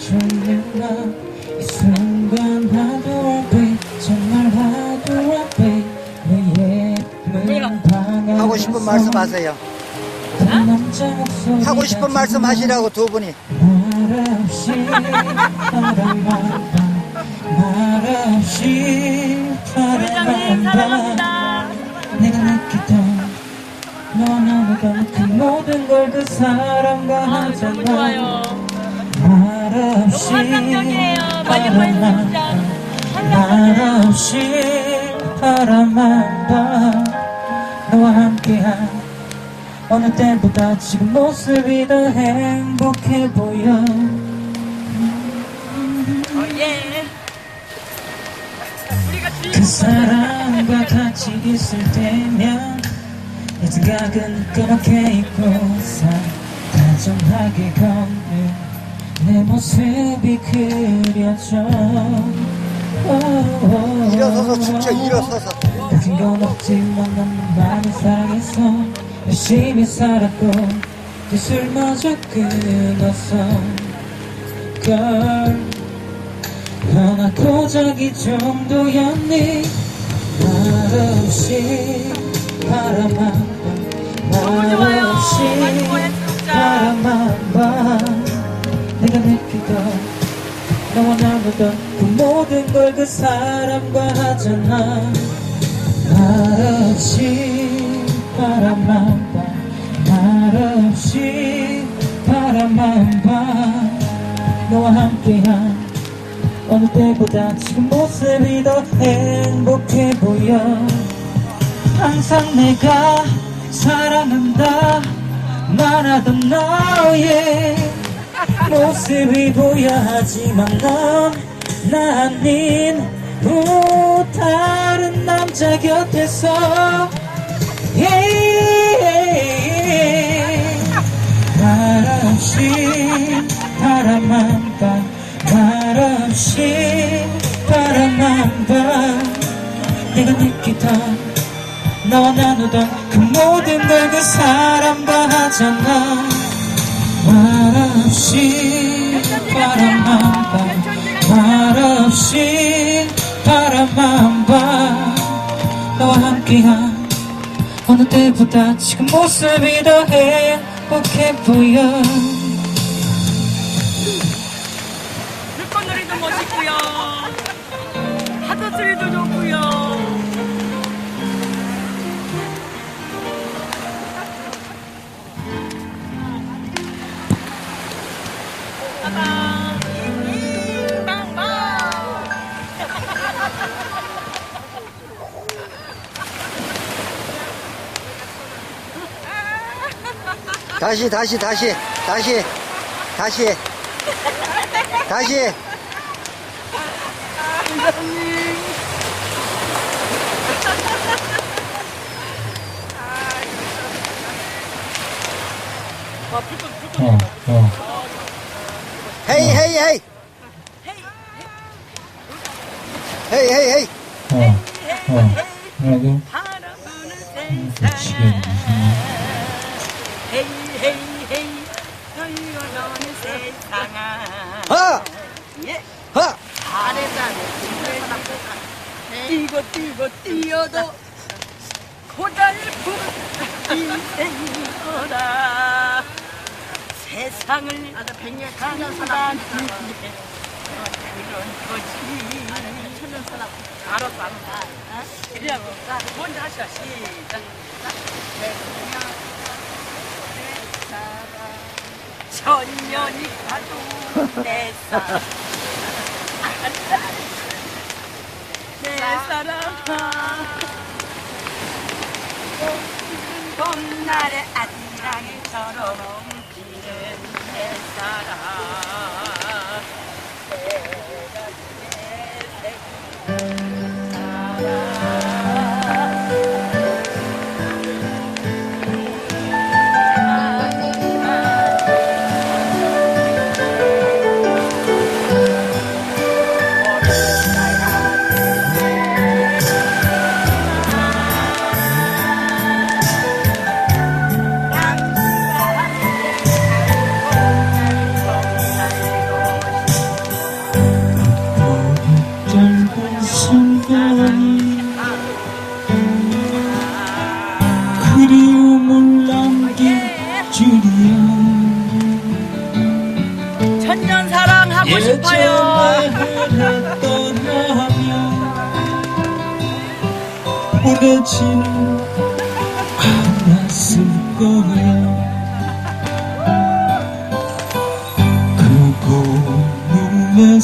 순간 정말 내 예쁜 하고 싶은 말씀 하세요. 남자 목소리 하고 싶은 말씀 하시라고 두 분이. 말없이 말없이. 내가 느끼던 나보던 그 모든 걸 그 사람과 아, 하잖아 좋아요. 말 없이 환상적이에요. 많이 보여주세요, 진짜. 말없이 바라만 봐 너와 함께한 어느 때보다 지금 모습이 더 행복해 보여 어, 예. 그 사람과 같이 있을 때면 내 생각은 까맣게 잊고서 다정하게 걷는 내 모습이 그려져. 일어서서 춤춰, 일어서서. 가진 건 없지만 너무 많이 사랑해서 열심히 살았고 예술마저 끊었어 걸. 변하고 저기 정도였니? 말없이 너와 나누던 그 모든 걸 그 사람과 하잖아. 말없이 바라만 봐. 말없이 바라만 봐. 너와 함께한 어느 때보다 지금 모습이 더 행복해 보여. 항상 내가 사랑한다. 말하던 너의 모습이 보여 하지만 넌 나 아닌 또 다른 남자 곁에서. yeah. 말없이 바라만 봐. 말 없이 바라만 봐. 내가 느끼던 너와 나누던 그 모든 걸 그 사람과 하잖아 말없이 바라만 봐. 말없이 바라만 봐. 너와 함께한 어느 때보다 지금 모습이 더 행복해 보여 빵빵. 다시, 다시, 다시, 다시, 다시, 다시. 어, 어. 헤이, 헤이, 헤이. 헤이, 헤이, 헤이. 어, 어, 그리고 미치겠네. 헤이 헤이 헤이 흘러가는 세상아 하! 예 하! 뛰고 뛰고 뛰어도 고달픈 인생이거라 세상을 강간하는 게 그런 거지 천년 사람 알았어 알았어 이래고 먼저 하시오 시작 천년이 가도 내 사랑 내 사랑아 봄날의 아지랑이처럼 피는 내 일이야. 천년 사랑하고 싶어요. 오래지는 않았을 거야 그고 눈에